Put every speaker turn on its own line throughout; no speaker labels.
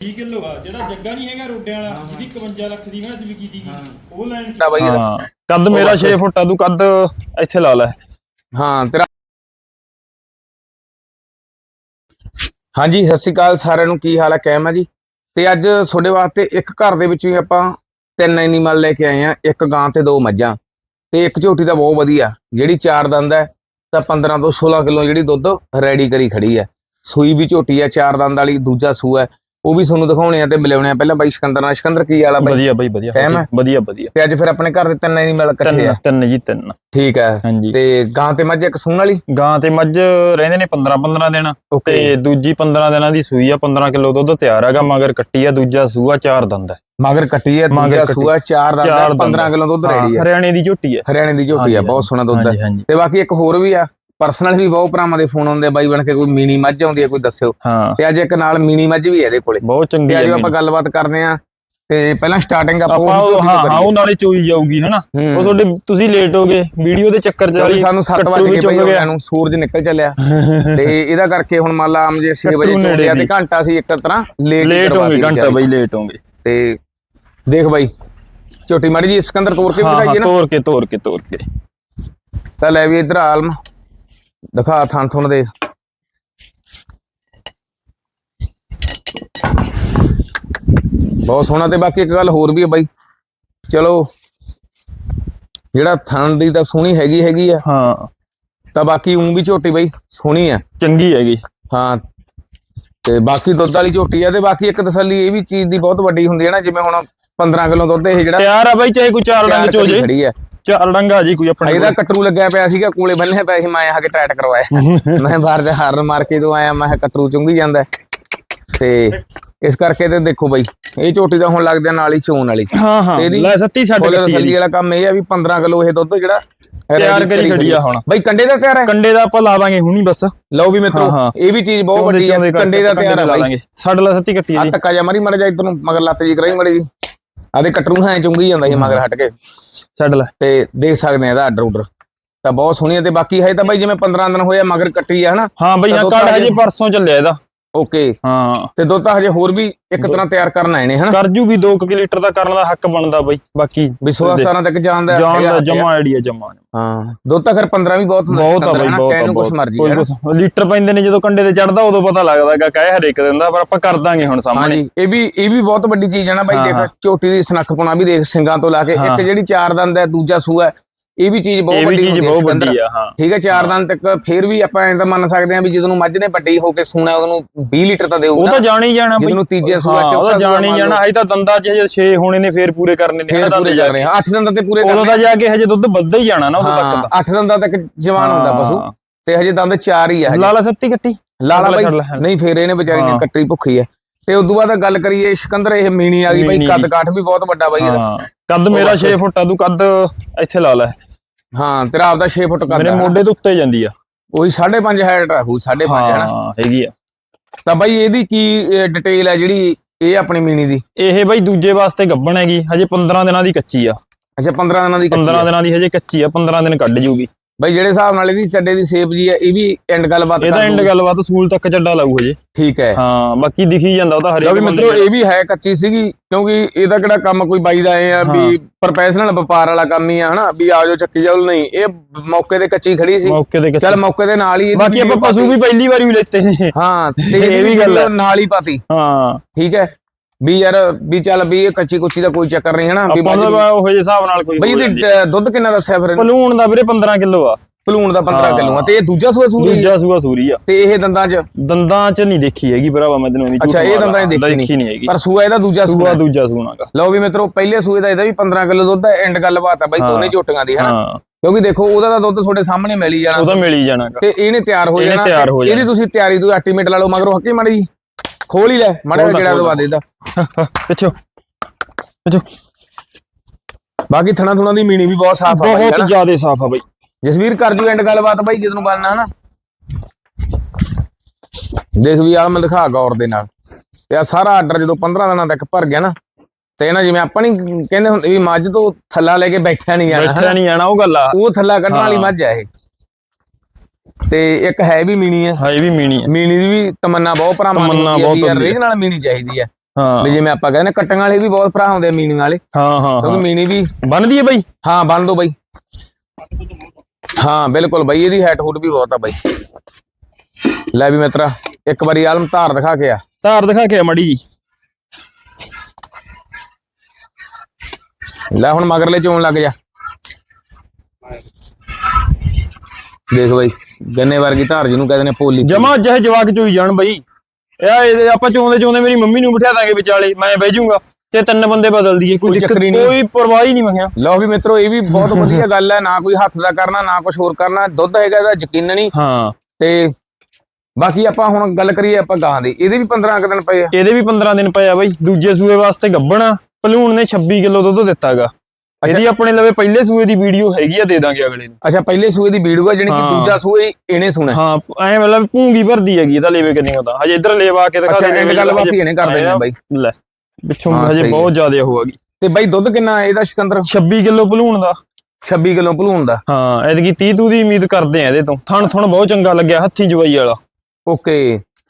30 kilo. ਆ ਜਿਹੜਾ ਜੱਗਾ ਨਹੀਂ ਹੈਗਾ ਰੋਡਿਆਂ ਵਾਲਾ ਜਿਹਦੀ 51 ਲੱਖ ਦੀ ਮੈਂ ਅੱਜ ਵਿਕੀ ਦੀ ਉਹ ਲੈਣ
ਤਾਂ ਬਾਈ। ਇਹਦਾ
ਹਾਂ ਕੱਦ ਮੇਰਾ 6 ਫੁੱਟ ਆ ਤੂੰ ਕੱਦ ਇੱਥੇ ਲਾ ਲੈ।
ਹਾਂ ਤੇਰਾ ਹਾਂਜੀ ਸਤਿ ਸ਼੍ਰੀ ਅਕਾਲ ਸਾਰਿਆਂ ਨੂੰ ਕੀ ਹਾਲ ਹੈ ਕੈਮ ਹੈ ਜੀ? ਤੇ ਅੱਜ ਤੁਹਾਡੇ ਵਾਸਤੇ ਇੱਕ ਘਰ ਦੇ ਵਿੱਚੋਂ ਹੀ ਆਪਾਂ ਤਿੰਨ ਐਨੀਮਲ ਲੈ ਕੇ ਆਏ ਆ ਇੱਕ ਗਾਂ ਤੇ ਦੋ ਮੱਝਾਂ। ਤੇ ਇੱਕ ਝੋਟੀ ਤਾਂ ਬਹੁਤ ਵਧੀਆ ਜਿਹੜੀ ਚਾਰ ਦੰਦ ਹੈ ਤਾਂ 15 ਤੋਂ 16 ਕਿਲੋ ਜਿਹੜੀ ਦੁੱਧ ਰੈਡੀ ਕਰੀ ਖੜੀ ਹੈ। ਸੂਈ ਵੀ ਝੋਟੀ ਹੈ ਚਾਰ ਦੰਦ ਵਾਲੀ ਦੂਜਾ ਸੂਆ ਹੈ। ਉਹ ਵੀ ਤੁਹਾਨੂੰ ਦਿਖਾਉਣੇ ਆ ਤੇ ਮਿਲਾਉਣੇ ਆ। ਪਹਿਲਾਂ ਬਾਈ ਸਿਕੰਦਰ ਨਾਲ। ਸਿਕੰਦਰ ਕੀ ਆ ਬਾਈ?
ਵਧੀਆ ਬਾਈ ਵਧੀਆ।
ਹੈ?
ਵਧੀਆ ਵਧੀਆ।
ਤੇ ਅੱਜ ਫਿਰ ਆਪਣੇ ਘਰ ਦੇ ਤਿੰਨ ਐਨੀਮਲ ਇਕੱਠੇ
ਤਿੰਨ
ਆ?
ਤਿੰਨ ਜੀ ਤਿੰਨ।
ਠੀਕ ਹੈ
ਹਾਂਜੀ।
ਤੇ ਗਾਂ ਤੇ ਮੱਝ ਇੱਕ ਸੂਣ ਵਾਲੀ?
ਗਾਂ ਤੇ ਮੱਝ ਰਹਿੰਦੇ ਨੇ 15 15 ਦਿਨ। ਤੇ ਦੂਜੀ 15 ਦਿਨਾਂ ਦੀ ਸੂਈ ਆ 15 ਕਿਲੋ ਦੁੱਧ ਤਿਆਰ ਹੈਗਾ ਮਗਰ ਕੱਟੀ ਆ ਦੂਜਾ ਸੂਆ ਚਾਰ ਦੰਦ ਹੈ
ਮਗਰ ਕੱਟੀ ਹੈ ਦੂਜਾ। ਸੂਆ ਚਾਰ ਦਾ
ਦੰਦ
15 ਕਿਲੋ ਦੁੱਧ ਰੈਡੀ ਹੈ
ਹਰਿਆਣੇ ਦੀ ਝੋਟੀ ਹੈ
ਹਰਿਆਣੇ ਦੀ ਝੋਟੀ ਆ ਬਹੁਤ ਸੋਹਣਾ ਦੁੱਧ ਹੈ
ਹਾਂਜੀ।
ਤੇ ਬਾਕੀ ਇੱਕ ਹੋਰ ਵੀ ਆ ਪਰਸਨਲ ਵੀ ਬਹੁਤ ਭਰਾਵਾਂ ਦੇ ਫੋਨ ਆਉਂਦੇ ਬਾਈ ਬਣ ਕੇ ਕੋਈ ਮੀਨੀ ਮੱਝ ਆਉਂਦੀ ਹੈ ਕੋਈ ਦੱਸਿਓ।
ਹਾਂ।
ਤੇ ਅੱਜ ਇੱਕ ਨਾਲ ਮੀਨੀ ਮੱਝ ਵੀ ਹੈ ਇਹਦੇ ਕੋਲੇ।
ਬਹੁਤ ਚੰਗੀ ਹੈ
ਅੱਜ ਆਪਾਂ ਗੱਲਬਾਤ ਕਰਦੇ ਆ ਤੇ ਪਹਿਲਾਂ ਸਟਾਰਟਿੰਗ ਆਪਾਂ
ਉਹ- ਹਾਂ ਹਾਂ ਉਹ ਨਾਲੇ ਚੋਈ ਜਾਊਗੀ ਹਨਾ। ਉਹ ਤੁਹਾਡੇ ਤੁਸੀਂ ਲੇਟ ਹੋ ਗਏ ਵੀਡੀਓ ਦੇ ਚੱਕਰ ਚ ਵਾਲੀ
ਸਾਨੂੰ 7
ਕੱਟੂ
ਵਜੇ
ਗਿਆ।
ਉਹਨਾਂ ਨੂੰ ਸੂਰਜ ਨਿਕਲ ਚੱਲਿਆ। ਤੇ ਇਹਦਾ ਕਰਕੇ ਹੁਣ ਮੰਨ ਲਾ ਆਮ ਜੇ 6 ਵਜੇ ਚੋੜਿਆ ਤੇ ਘੰਟਾ ਸੀ ਇੱਕ ਤਰ੍ਹਾਂ ਲੇਟ
ਲੇਟ ਹੋਗੇ ਘੰਟਾ ਬਾਈ ਲੇਟ ਹੋਗੇ।
ਤੇ ਦੇਖ ਬਾਈ ਝੋਟੀ ਮਾੜੀ ਜੀ ਸਿਕੰਦਰ ਤੋੜ ਕੇ ਦਿਖਾਈਏ ਨਾ।
ਤੋੜ ਕੇ ਤੋੜ ਕੇ ਤੋੜ ਕੇ।
ਤਾਂ ਲੈ ਵੀ ਇਧਰ ਆਲਮ। ਦਿਖਾ ਥਣ ਥੁਣ ਦੇ। ਬਹੁਤ ਸੋਹਣਾ ਤੇ ਬਾਕੀ ਇੱਕ ਗੱਲ ਹੋਰ ਵੀ ਹੈ ਬਾਈ। ਚਲੋ ਜਿਹੜਾ ਥਣ ਦੀ ਤਾਂ ਸੋਹਣੀ ਹੈਗੀ ਹੈਗੀ ਆ।
ਹਾਂ।
ਤਾਂ ਬਾਕੀ ਉਂ ਵੀ ਝੋਟੀ ਬਾਈ ਸੋਹਣੀ ਆ।
ਚੰਗੀ ਹੈਗੀ।
ਹਾਂ ਤੇ ਬਾਕੀ ਦੁੱਧ ਵਾਲੀ ਝੋਟੀ ਆ ਤੇ ਬਾਕੀ ਇੱਕ ਤਸੱਲੀ ਇਹ ਵੀ ਚੀਜ਼ ਦੀ ਬਹੁਤ ਵੱਡੀ ਹੁੰਦੀ ਹੈ ਨਾ ਜਿਵੇਂ ਹੁਣ 15 ਕਿਲੋ ਦੁੱਧ ਇਹ ਜਿਹੜਾ
ਤਿਆਰ ਆ ਬਾਈ ਚਾਹੇ ਕੋਈ ਚਾਰ ਡੰਗ ਚੋ
ਕਰੀ
ਜੇ।
ਖੜੀ ਆ।
ਚਾਰ ਡੰਗਾ ਜੀ ਕੋਈ ਆਪਣੇ
ਇਹਦਾ ਕਟਰੂ ਲੱਗਿਆ ਪਿਆ ਸੀਗਾ ਕੋਲੇ ਬੰਨਿਆ ਪਿਆ ਸੀ ਮੈਂ ਆ ਕੇ ਟਾਈਟ ਕਰਵਾਇਆ। ਮੈਂ ਬਾਹਰ ਦੇ ਹਾਰਨ ਮਾਰ ਕੇ ਤੋਂ ਆਇਆ ਮੈਂ ਕਟਰੂ ਚੁੰਗੀ ਜਾਂਦਾ। ਹੈ। ਤੇ ਇਸ ਕਰਕੇ ਤੇ ਦੇਖੋ ਬਾਈ ਇਹ ਝੋਟੀ ਦਾ ਹੁਣ ਲੱਗਦਾ ਨਾਲ ਹੀ ਚੋਣ ਵਾਲੀ।
ਹਾਂ ਹਾਂ ਲੈ ਸੱਤੀ ਛੱਡ ਕੱਟੀ
ਤਸੱਲੀ ਵਾਲਾ ਕੰਮ ਇਹ ਆ ਵੀ 15 ਕਿਲੋ ਇਹ ਦੁੱਧ ਜਿਹੜਾ
ਤਿਆਰ ਕਰੀ ਖੜੀ ਆ ਹੁਣ।
ਬਾਈ ਕੰਡੇ ਦਾ ਤਿਆਰ ਹੈ?
ਕੰਡੇ ਦਾ ਆਪਾਂ ਲਾ ਦਾਂਗੇ ਹੁਣੀ ਬਸ।
ਲਓ ਵੀ ਮਿੱਤਰੋ
ਹਾਂ, ਹਾਂ।
ਇਹ ਵੀ ਚੀਜ਼ ਬਹੁਤ ਵੱਡੀ ਹੈ ਕੰਡੇ ਦਾ ਤਿਆਰ ਹੈ ਬਾਈ।
ਛੱਡ ਲੈ ਸੱਤੀ ਕੱਟੀ
ਆ
ਜੀ।
ਧੱਕਾ ਜਾ ਮਾਰੀ ਮੜ ਜਾ ਇਧਰ ਨੂੰ ਮਗਰ ਲੱਤ ਜੀ ਕਰਾਈ ਮੜੀ ਜੀ ਆਦੇ ਕਟਰੂ ਹਾਂ ਚੁੰਗੀ ਜਾਂਦਾ ਸੀ ਮਗਰ ਹਟ ਕੇ।
ਛੱਡ ਲੈ।
ਤੇ ਦੇਖ ਸਕਦੇ ਆ ਇਹਦਾ ਆਰਡਰ ਆਰਡਰ ਤਾਂ ਬਹੁਤ ਸੋਹਣੀ ਹੈ ਤੇ ਬਾਕੀ ਹੈ ਤਾਂ ਬਾਈ ਜਿਵੇਂ 15 ਦਿਨ ਹੋਇਆ ਮਗਰ ਕੱਟੀ ਆ ਹਨਾ?
ਹਾਂ ਬਈ ਹਾਂ ਕਾਰਡ
ਹਜੇ
ਪਰਸੋਂ ਚੱਲਿਆ ਇਹਦਾ।
ਓਕੇ।
ਹਾਂ।
ਤੇ ਦੁੱਧ ਤਾਂ ਹਜੇ ਹੋਰ ਵੀ ਇੱਕ ਤਰ੍ਹਾਂ ਤਿਆਰ ਕਰਨ ਆਏ ਨੇ ਹਨਾ?
ਕਰ ਜੂਗੀ 2 ਲੀਟਰ ਦਾ ਕਰਨ ਦਾ ਹੱਕ ਬਣਦਾ ਬਈ ਬਾਕੀ
ਵੀ 16 17 ਤੱਕ ਦਾ
ਦਾ
ਹੱਕ ਆ।
ਜਮਾ ਆਈਡੀਆ ਜਮਾ।
ਹਾਂ ਦੁੱਧ ਤਾਂ ਫਿਰ 15 ਵੀ ਬਹੁਤ
ਬਹੁਤ ਆ ਬਈ ਬਹੁਤ ਬਹੁਤ।
ਮਰਜ਼ੀ
ਲੀਟਰ ਪੈਂਦੇ ਨੇ ਜਦੋਂ ਕੰਡੇ ਤੇ ਚੜਦਾ ਉਦੋਂ ਪਤਾ ਲੱਗਦਾ ਹੈਗਾ ਕਹੇ ਹਰੇਕ ਦਿੰਦਾ ਪਰ ਆਪਾਂ ਕਰ ਦਾਂਗੇ ਹੁਣ ਸਾਹਮਣੇ।
ਇਹ ਵੀ ਇਹ ਵੀ ਬਹੁਤ ਵੱਡੀ ਚੀਜ਼ ਹੈ ਨਾ ਬਾਈ। ਦੇਖ ਝੋਟੀ ਦੀ ਸਨੱਖ ਪੁਣਾ ਵੀ ਦੇਖ ਸਿੰਗਾਂ ਤੋਂ ਲਾ ਕੇ। ਇੱਕ ਜਿਹੜੀ ਚਾਰ ਦੰਦ ਹੈ ਦੂਜਾ ਸੂਆ ਹੈ ਇਹ ਵੀ ਚੀਜ਼ ਬਹੁਤ
ਇਹ ਵੀ
ਵੱਡੀ
ਚੀਜ਼
ਹੁੰਦੀ ਹੈ
ਬਹੁਤ
ਸਿਕੰਦਰ।
ਵੱਡੀ ਆ ਹਾਂ।
ਠੀਕ ਹੈ ਚਾਰ ਦੰਦ ਤੱਕ ਫਿਰ ਵੀ ਆਪਾਂ ਐਂ ਤਾਂ ਮੰਨ ਸਕਦੇ ਹਾਂ ਵੀ ਜਦੋਂ ਨੂੰ ਮੱਝ ਨੇ ਵੱਡੀ ਹੋ ਕੇ ਸੂਣਾ ਉਹਨੂੰ 20 ਲੀਟਰ ਤਾਂ
ਉਹ
ਦੇਊਗਾ
ਤਾਂ ਜਾਣ ਹੀ ਜਾਣਾ ਬਈ।
ਜਿਹਨੂੰ ਤੀਜੇ ਸੂਆ
ਉਹ
ਚੌਥਾ
ਤਾਂ ਜਾਣ ਹੀ ਜਾਣਾ। ਹਜੇ ਤਾਂ ਦੰਦਾਂ 'ਚ ਹਜੇ 6 ਹੋਣੇ ਨੇ ਫੇਰ ਪੂਰੇ ਕਰਨੇ ਨੇ
ਫਿਰ
ਇਹਨਾਂ
ਪੂਰੇ
ਦੇ ਜਾ
ਕਰ ਰਹੇ ਹਾਂ 8 ਦੰਦਾਂ ਤੇ ਪੂਰੇ
ਉਦੋਂ ਤਾਂ ਜਾ ਕੇ ਹਜੇ ਦੁੱਧ ਵੱਧਦਾ ਹੀ ਜਾਣਾ ਨਾ ਉਦੋਂ ਤੱਕ
8 ਦੰਦਾਂ ਤੱਕ ਜਵਾਨ ਹੁੰਦਾ ਪਸ਼ੂ ਤੇ ਹਜੇ ਦੰਦ ਚਾਰ ਹੀ ਆ
ਤਾਂ
ਹਜੇ।
ਲਾਲਾ ਸੱਤੀ ਕੱਟੀ।
ਲਾਲਾ
ਛੱਡ
ਬਾਈ
ਲੈ।
ਨਹੀਂ ਫੇਰ ਇਹਨੇ ਵਿਚਾਰੀ ਨੇ
ਹਾਂ।
ਕੱਟੀ ਭੁੱਖੀ ਹੈ ਤੇ ਉਦੋਂ ਬਾਅਦ ਗੱਲ ਕਰੀਏ ਸਿਕੰਦਰ ਇਹ ਮੀਣੀ ਆ ਗਈ ਬਾਈ
ਮੀਣੀ।
ਕੱਦ। ਕਾਠ ਵੀ ਬਹੁਤ ਵੱਡਾ ਬਾਈ ਇਹਦਾ।
ਹਾਂ ਕੱਦ ਮੇਰਾ 6 ਫੁੱਟ ਆ ਤੂੰ ਕੱਦ ਇੱਥੇ ਲਾ ਲੈ।
ਹਾਂ ਤੇਰਾ ਆਪਦਾ 6 ਫੁੱਟ ਕੱਦ
ਮੇਰੇ ਮੋਢੇ ਦੇ ਉੱਤੇ ਜਾਂਦੀ ਆ।
ਉਹੀ 5.5 ਹਾਈਟ ਰਹੂ 5.5 ਹੈ ਨਾ।
ਹਾਂ ਹੈਗੀ ਆ।
ਤਾਂ ਬਾਈ ਇਹਦੀ ਕੀ ਡਿਟੇਲ ਹੈ ਜਿਹੜੀ ਇਹ ਆਪਣੀ ਮੀਣੀ ਦੀ?
ਇਹ ਬਈ ਦੂਜੇ ਵਾਸਤੇ ਗੱਬਣ ਹੈਗੀ ਹਜੇ 15 ਦਿਨਾਂ ਦੀ ਕੱਚੀ ਆ।
ਅੱਛਾ 15 ਦਿਨਾਂ ਦੀ ਕੱਚੀ
15
ਹੈ
ਦਿਨਾਂ ਦੀ ਹਜੇ ਕੱਚੀ ਆ 15 ਦਿਨ ਕੱਢ ਜੂਗੀ।
ਬਾਈ ਜਿਹੜੇ ਹਿਸਾਬ ਨਾਲ ਇਹਦੀ ਚੱਡੇ ਦੀ ਸ਼ੇਪ ਜੀ ਹੈ ਇਹ ਵੀ ਐਂਡ ਗੱਲਬਾਤ
ਇਹਦਾ ਐਂਡ। ਗੱਲਬਾਤ ਸੂਲ ਤੱਕ ਚੱਡਾ ਲਾਊ ਹਜੇ।
ਠੀਕ ਹੈ।
ਹਾਂ ਬਾਕੀ ਦਿਖੀ ਜਾਂਦਾ ਉਹ ਤਾਂ ਹਰੇਕ
ਵੀ ਮਿੱਤਰੋ। ਇਹ ਵੀ ਹੈ ਕੱਚੀ ਸੀਗੀ ਕਿਉਂਕਿ ਇਹਦਾ ਕਿਹੜਾ ਕੰਮ ਕੋਈ ਬਾਈ ਦਾ ਐ ਆ ਵੀ ਪ੍ਰੋਫੈਸ਼ਨਲ ਵਪਾਰ ਵਾਲਾ ਕੰਮ ਹੀ ਆ ਹਨਾ? ਵੀ ਆ ਜਾਓ ਚੱਕੀ ਜਾਓ ਨਹੀਂ ਇਹ ਮੌਕੇ ਤੇ ਕੱਚੀ ਖੜੀ ਸੀ।
ਮੌਕੇ ਤੇ
ਚੱਲ ਮੌਕੇ ਦੇ ਨਾਲ ਹੀ
ਬਾਕੀ ਆਪਾਂ ਪਸ਼ੂ ਵੀ ਪਹਿਲੀ ਵਾਰੀ ਵੀ ਲੈਤੇ ਨੇ।
ਹਾਂ ਤੇ
ਇਹ ਵੀ। ਗੱਲ
ਨਾਲ ਹੀ ਪਾਤੀ।
ਹਾਂ।
ਠੀਕ ਹੈ। ਵੀ ਯਾਰ ਵੀ ਚੱਲ ਵੀ ਇਹ ਕੱਚੀ ਕੁੱਚੀ ਦਾ ਕੋਈ ਚੱਕਰ ਨਹੀਂ ਹਨਾ ਵੀ
ਆਪਾਂ ਦਾ ਉਹ ਜਿਹੇ ਹਿਸਾਬ ਨਾਲ ਕੋਈ
ਬਈ
ਹੋ
ਇਹਦੀ। ਅ, ਦੁੱਧ ਕਿੰਨਾ ਦੱਸਿਆ ਫਿਰ
ਪਲੂਣ ਦਾ ਵੀਰੇ 15 ਕਿਲੋ ਆ।
ਪਲੂਣ ਦਾ 15
ਹਾਂ।
ਕਿਲੋ ਆ ਤੇ ਇਹ ਦੂਜਾ ਸੂਆ ਸੂਰੀ?
ਦੂਜਾ ਸੂਆ ਸੂਰੀ ਆ।
ਤੇ ਇਹ ਦੰਦਾਂ 'ਚ?
ਦੰਦਾਂ 'ਚ ਨਹੀਂ ਦੇਖੀ ਹੈਗੀ ਭਰਾਵਾ ਮੈਂ ਤੈਨੂੰ ਨਹੀਂ
ਅੱਛਾ, ਇਹ ਦੰਦਾਂ 'ਚ ਦੇਖੀ
ਨਹੀਂ। ਹੈਗੀ।
ਪਰ ਸੂਆ ਇਹਦਾ ਦੂਜਾ
ਸੂਆ
ਸੂਆ
ਦੂਜਾ ਸੂਣਾਗਾ
ਲਓ ਵੀ ਮਿੱਤਰੋ ਪਹਿਲੇ ਸੂਏ ਦਾ ਇਹਦਾ ਵੀ 15 ਕਿਲੋ ਦੁੱਧ ਹੈ ਐਂਡ ਗੱਲਬਾਤ ਆ ਬਾਈ
ਹਾਂ।
ਦੋਨੇ ਝੋਟੀਆਂ ਦੀ ਹਨਾ?
ਹਾਂ।
ਕਿਉਂਕਿ ਦੇਖੋ ਉਹਦਾ ਤਾਂ ਦੁੱਧ ਤੁਹਾਡੇ ਸਾਹਮਣੇ ਮਿਲ ਹੀ
ਉਹ
ਜਾਣਾ
ਤਾਂ ਮਿਲ ਹੀ ਜਾਣਾਗਾ
ਤੇ ਇਹਨੇ ਤਿਆਰ ਹੋ
ਇਹਨੇ
ਜਾਣਾ
ਤਿਆਰ ਹੋ
ਇਹਦੀ। ਤੁਸੀਂ ਤਿਆਰੀ ਤੋਂ ਐਸਟੀਮੇਟ ਲਾ ਲਓ ਮਗਰੋਂ ਹੱਕੀ ਮੜੀ ਜੀ। ਖੋਲ ਹੀ ਲੈ ਮੜਾ ਜਿਹੜਾ
ਖੋਲ
ਦਵਾ। ਦੇ ਦਾ
ਪਿੱਛੋ ਪਿੱਛੋ
ਬਾਕੀ ਥਣਾ ਥੁਣਾ ਦੀ ਮੀਣੀ ਵੀ ਬਹੁਤ ਸਾਫ਼ ਆ
ਬਹੁਤ। ਜ਼ਿਆਦਾ ਸਾਫ਼ ਆ ਬਈ।
ਜਸਵੀਰ ਕਰ ਜੂ ਐਂਡ ਗੱਲਬਾਤ ਬਾਈ ਜਦੋਂ ਬਣਨਾ ਹਨਾ? ਦੇਖ ਵੀ ਮੈਂ ਦਿਖਾ ਗੌਰ ਦੇ ਨਾਲ। ਤੇ ਆ ਸਾਰਾ ਆਰਡਰ ਜਦੋਂ 15 ਦਿਨਾਂ ਤੱਕ ਭਰ ਗਿਆ ਨਾ ਤੇ ਨਾ ਜਿਵੇਂ ਆਪਾਂ ਨਹੀਂ ਕਹਿੰਦੇ ਹੁੰਦੇ ਵੀ ਮੱਝ ਤੋਂ ਥੱਲਾ ਲੈ ਕੇ ਬੈਠਿਆ ਨਹੀਂ ਜਾਣਾ
ਬੈਠਿਆ ਨਹੀਂ ਜਾਣਾ ਉਹ ਗੱਲ ਆ।
ਉਹ ਥੱਲਾ ਕੱਢਣ ਵਾਲੀ। ਮੱਝ ਆ ਇਹ। ਤੇ ਇੱਕ ਹੈ ਵੀ ਮੀਣੀ
ਹਾਂ ਇਹ ਵੀ ਮੀਣੀ ਆ।
ਮੀਣੀ ਦੀ ਵੀ ਤਮੰਨਾ ਬਹੁਤ ਭਰਾਵਾਂ ਦੀ
ਤਮੰਨਾ ਬਹੁਤ
ਯਾਰ। ਰੀਝ ਨਾਲ ਮੀਣੀ ਚਾਹੀਦੀ ਆ।
ਹਾਂ।
ਵੀ ਜਿਵੇਂ ਆਪਾਂ ਕਹਿੰਦੇ ਕੱਟਣ ਵਾਲੇ ਵੀ ਬਹੁਤ ਭਰਾ ਹੁੰਦੇ ਆ ਮੀਣੀ ਵਾਲੇ।
ਹਾਂ ਹਾਂ
ਕਿਉਂਕਿ
ਹਾਂ।
ਮੀਣੀ ਵੀ
ਬੰਨਦੀ ਹੈ ਬਾਈ?
ਹਾਂ ਬੰਨ ਦੋ ਬਾਈ। ਹਾਂ ਬਿਲਕੁਲ ਬਾਈ ਇਹਦੀ ਹੈਟ ਹੁੱਡ ਵੀ ਬਹੁਤ ਆ ਬਾਈ। ਲੈ ਵੀ ਮਿੱਤਰਾ ਇੱਕ ਵਾਰੀ ਆਲਮ ਧਾਰ ਦਿਖਾ ਕੇ ਆ।
ਧਾਰ ਦਿਖਾ ਕੇ ਆ ਮੜੀ ਜੀ।
ਲੈ ਹੁਣ ਮਗਰਲੇ ਚੋਣ ਲੱਗ ਜਾ। ਦੇਖ ਬਾਈ ਗੰਨੇ ਵਰਗੀ ਧਾਰ ਜਿਹਨੂੰ ਕਹਿੰਦੇ ਨੇ ਪੋਲੀ
ਜਮਾ ਜਿਹੇ ਜਵਾਕ ਚੋਈ ਜਾਣ ਬਾਈ। ਇਹ ਆਪਾਂ ਚੋਂਦੇ ਚੋਂਦੇ ਮੇਰੀ ਮੰਮੀ ਨੂੰ ਬਿਠਾ ਦਾਂਗੇ ਵਿਚਾਲੇ ਮੈਂ ਬਹਿ ਜਾਊਂਗਾ ਤੇ ਤਿੰਨ ਬੰਦੇ ਬਦਲ ਦਈਏ ਕੋਈ ਦਿੱਕਤ
ਨਹੀਂ।
ਕੋਈ ਪਰਵਾਹ ਹੀ ਨਹੀਂ ਮੰਗਿਆ।
ਲਓ ਵੀ ਮਿੱਤਰੋ ਇਹ ਵੀ ਬਹੁਤ ਵਧੀਆ ਗੱਲ ਹੈ ਨਾ ਕੋਈ ਹੱਥ ਦਾ ਕਰਨਾ ਨਾ ਕੁਝ ਹੋਰ ਕਰਨਾ ਦੁੱਧ ਹੈਗਾ ਇਹਦਾ ਯਕੀਨਣੀ
ਹਾਂ।
ਤੇ ਬਾਕੀ ਆਪਾਂ ਹੁਣ ਗੱਲ ਕਰੀਏ ਆਪਾਂ ਗਾਂ ਦੀ ਇਹਦੇ ਵੀ 15 ਕੁ ਦਿਨ ਪਏ ਆ।
ਇਹਦੇ ਵੀ 15 ਦਿਨ ਪਏ ਆ ਬਾਈ ਦੂਜੇ ਸੂਏ ਵਾਸਤੇ ਗੱਬਣਾ ਭਲੂਣ ਨੇ 26 ਕਿਲੋ ਦੁੱਧ ਦਿੱਤਾਗਾ। ਇਹਦੀ ਆਪਣੇ ਲਵੇ ਪਹਿਲੇ ਸੂਏ ਦੀ ਵੀਡੀਓ ਹੈਗੀ ਆ ਦੇ ਦਾਂਗੇ ਅਗਲੇ ਨੂੰ।
ਅੱਛਾ ਪਹਿਲੇ ਸੂਏ ਦੀ ਵੀਡੀਓ ਆ ਜਿਹੜੀ ਕਿ। ਦੂਜਾ ਸੂਏ ਇਹਨੇ ਸੁਣਾ
ਹਾਂ ਐ ਮਤਲਬ ਭੂੰਗੀ ਭਰਦੀ ਹੈਗੀ ਇਹਦਾ ਲੇਵੇ ਕਿੰਨੀ ਹੁੰਦਾ ਹਜੇ ਇੱਧਰ ਲੇਵਾ ਕੇ ਦਿਖਾ
ਅੱਛਾ
ਦੇ
ਇਹ ਗੱਲ ਬਾਕੀ ਇਹਨੇ ਕਰ ਦੇਣੀ ਬਾਈ।
ਲੈ ਪਿੱਛੋਂ ਹਜੇ ਬਹੁਤ ਜ਼ਿਆਦਾ ਹੋਊਗੀ
ਤੇ ਬਾਈ ਦੁੱਧ ਕਿੰਨਾ ਇਹਦਾ ਸਿਕੰਦਰ?
26 ਕਿਲੋ ਭਲੂਣ ਦਾ।
26 ਕਿਲੋ ਭਲੂਣ ਦਾ।
ਹਾਂ ਐਤਕੀ 30 ਤੂ ਦੀ ਉਮੀਦ ਕਰਦੇ ਆ ਇਹਦੇ ਤੋਂ। ਥਣ ਥਣ ਬਹੁਤ ਚੰਗਾ ਲੱਗਿਆ ਹੱਥੀ ਜਵਾਈ ਵਾਲਾ।
ਓਕੇ।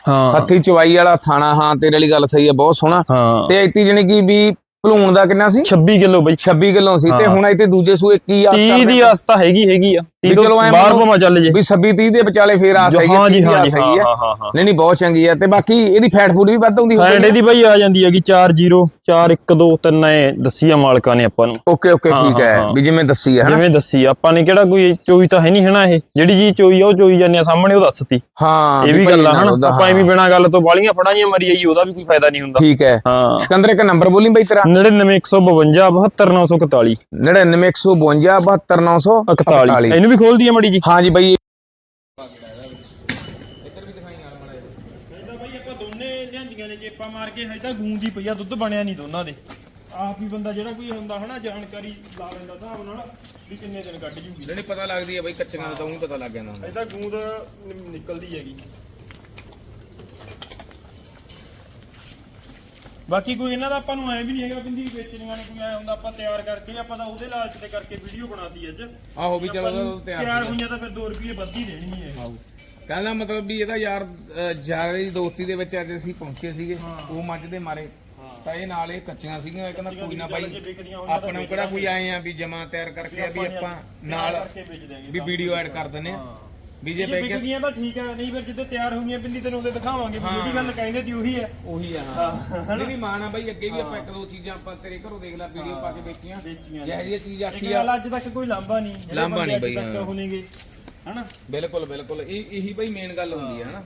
ਹਾਂ।
ਹੱਥੀ ਚਵਾਈ ਵਾਲਾ ਥਾਣਾ ਹਾਂ ਤੇਰੇ ਵਾਲੀ ਗੱਲ ਸਹੀ ਹੈ ਬਹੁਤ ਸੋਹਣਾ। ਤੇ ਇੱਥੇ ਜਣੀ ਕਿ ਵੀ ਭਲੂਣ ਦਾ ਕਿੰਨਾ ਸੀ
26 ਕਿਲੋ ਬਈ
26 ਕਿਲੋ ਸੀ ਤੇ। ਹੁਣ ਇੱਥੇ ਦੂਜੇ ਸੂਏ ਕੀ ਆਸ
30
ਕਰਦੇ
ਦੀ? ਆਸਤਾ ਹੈਗੀ ਹੈਗੀ ਆ 30
ਵੀ ਚਲੋ ਐਂ
ਬਾਹਰ ਭਾਵੇਂ ਚੱਲ ਜੇ
ਵੀ 26 30 ਦੇ ਵਿਚਾਲੇ ਫੇਰ ਆਸ ਹੈਗੀ
ਹਾਂ ਹਾਂ ਜੀ ਹਾਂ
ਹੈ
ਹਾਂ ਹਾਂ।
ਨਹੀਂ ਨਹੀਂ ਬਹੁਤ ਚੰਗੀ ਹੈ ਤੇ ਬਾਕੀ ਇਹਦੀ ਫੈਟ ਫੂਡ ਵੀ ਵੱਧ ਹੁੰਦੀ
ਫੈਂਡ ਇਹਦੀ ਬਈ ਆ ਜਾਂਦੀ ਹੈਗੀ 4 0 4 1 2 3 ਐ ਦੱਸੀ ਆ ਮਾਲਕਾਂ ਨੇ ਆਪਾਂ ਨੂੰ।
ਓਕੇ ਓਕੇ ਠੀਕ ਹੈ ਵੀ ਜਿਵੇਂ ਦੱਸੀ ਹੈ
ਜਿਵੇਂ ਦੱਸੀ ਆ, ਆਪਾਂ ਨੇ ਕਿਹੜਾ ਕੋਈ ਚੋਈ ਤਾਂ ਹੈ ਨਹੀਂ ਹਨਾ ਇਹ? ਜਿਹੜੀ ਜੀ ਚੋਈ ਆ ਉਹ ਚੋਈ ਜਾਂਦੇ ਆ ਸਾਹਮਣੇ ਉਹ ਦੱਸਤੀ।
ਹਾਂ
ਇਹ ਵੀ ਗੱਲ ਆ ਹਨਾ? ਆਪਾਂ। ਐਵੇਂ ਬਿਨਾਂ ਗੱਲ ਤੋਂ ਬਾਲੀਆਂ ਫੜਾਂ ਜੀਆਂ ਮਰੀ ਜਾਈ ਉਹਦਾ ਵੀ ਕੋਈ ਫਾਇਦਾ ਨਹੀਂ ਹੁੰਦਾ।
ਠੀਕ ਹੈ।
ਹਾਂ।
ਸਿਕੰਦਰ ਇੱਕ ਨੰਬਰ ਬੋਲੀ ਬਈ ਤੇਰਾ।
99152 72941
99152 72941
41 ਇਹਨੂੰ ਵੀ ਖੋਲ ਦਈਏ ਮੜੀ ਜੀ।
ਹਾਂ ਜੀ ਬਈ।
ਇਹਦਾ ਬਾਈ ਆਪਾਂ ਦੋਨੇ ਲਿਆਂਦੀਆਂ ਨੇ ਜੇਪਾ ਮਾਰ ਕੇ ਹਜੇ ਤਾਂ ਗੂੰਗੀ ਪਈ ਆ ਦੁੱਧ ਬਣਿਆ ਨਹੀਂ ਦੋਨਾਂ ਦੇ। ਆਪ ਹੀ ਬੰਦਾ ਜਿਹੜਾ ਕੋਈ ਹੁੰਦਾ ਹਨਾ ਜਾਣਕਾਰੀ ਲਾ ਲੈਂਦਾ ਹਿਸਾਬ ਨਾਲ ਵੀ ਕਿੰਨੇ ਦਿਨ ਕੱਢ ਜੂਗੀ।
ਪਤਾ ਲੱਗਦੀ ਹੈ ਬਈ ਕੱਚੀਆਂ ਦਾ ਤਾਂ ਉਹ ਪਤਾ ਲੱਗ ਜਾਂਦਾ
ਇਹਦਾ ਗੂੰਦ ਨਿਕਲਦੀ ਹੈਗੀ। ਬਾਕੀ ਕੋਈ ਇਹਨਾਂ ਦਾ ਆਪਾਂ ਨੂੰ ਐ ਵੀ ਨਹੀਂ ਹੈਗਾ ਬਿੰਦੀ ਵੇਚਣੀਆਂ ਨੇ ਕੋਈ ਐ ਹੁੰਦਾ ਆਪਾਂ ਤਿਆਰ ਕਰਕੇ ਆਪਾਂ ਤਾਂ ਉਹਦੇ ਲਾਲਚ ਤੇ ਕਰਕੇ ਵੀਡੀਓ ਬਣਾਤੀ ਅੱਜ।
ਆਹੋ ਵੀ ਚਲੋ
ਆਪਾਂ ਨੂੰ
ਉਹ ਤਿਆਰ
ਤਿਆਰ ਹੋਈਆਂ ਤਾਂ ਫਿਰ 2 ਰੁਪਏ ਵੱਧ ਹੀ ਦੇਣੀ ਹੈ
ਕਹਿੰਦਾ ਮਤਲਬ ਵੀ ਇਹਦਾ ਯਾਰ ਯਾਰ ਦੀ ਦੋਸਤੀ ਦੇ ਵਿੱਚ ਅੱਜ ਅਸੀਂ ਪਹੁੰਚੇ ਸੀਗੇ ਉਹ ਮੱਝ ਦੇ ਮਾਰੇ। ਤਾਂ ਇਹ ਨਾਲ ਇਹ ਕੱਚੀਆਂ ਸੀਗੀਆਂ ਇਹ ਕਹਿੰਦਾ ਕੋਈ ਨਾ ਬਾਈ ਆਪਾਂ ਨੂੰ ਕਿਹੜਾ ਕੋਈ ਆਏ ਆ ਵੀ ਜਮਾ ਤਿਆਰ ਕਰਕੇ ਆ ਵੀ ਆਪਾਂ ਨਾਲ ਵੀ ਵੀਡੀਓ ਐਡ ਕਰ ਦਿੰਨੇ ਆ। ਵੀ ਜੇ
ਵਿਕ ਗਈਆਂ ਤਾਂ ਠੀਕ ਹੈ ਨਹੀਂ ਫਿਰ ਜਿੱਦੇ ਤਿਆਰ ਹੋਈਆਂ ਬਿੰਦੀ ਤੈਨੂੰ ਉਹਦੇ ਦਿਖਾਵਾਂਗੇ ਵੀ ਜਿਹੜੀ ਗੱਲ ਕਹਿੰਦੇ ਦੀ ਉਹੀ ਹੈ
ਉਹੀ ਆ ਹਾਂ। ਨਹੀਂ ਵੀ ਮਾਣ ਆ ਬਾਈ ਅੱਗੇ ਵੀ ਆਪਾਂ ਇੱਕ ਦੋ ਚੀਜ਼ਾਂ ਆਪਾਂ ਤੇਰੇ ਘਰੋਂ ਦੇਖ ਲੈ ਵੀਡੀਓ ਪਾ ਕੇ ਵੇਚੀਆਂ
ਵੇਚੀਆਂ
ਜਿਹੋ ਜਿਹੀ ਚੀਜ਼ ਆਖੀ ਆ
ਗੱਲ ਅੱਜ ਤੱਕ ਕੋਈ ਲਾਂਭਾ ਨਹੀਂ ਜਿਹੜੇ
ਲਾਂਭਾ
ਬੰਦੇ ਅੱਜ
ਬਈ,
ਤੱਕ
ਹਾਂ।
ਉਹ ਨੇਗੇ ਹਨਾ?
ਬਿਲਕੁਲ ਬਿਲਕੁਲ। ਇਹ ਇਹੀ ਬਾਈ ਮੇਨ ਗੱਲ ਹੁੰਦੀ ਹੈ ਹਨਾ?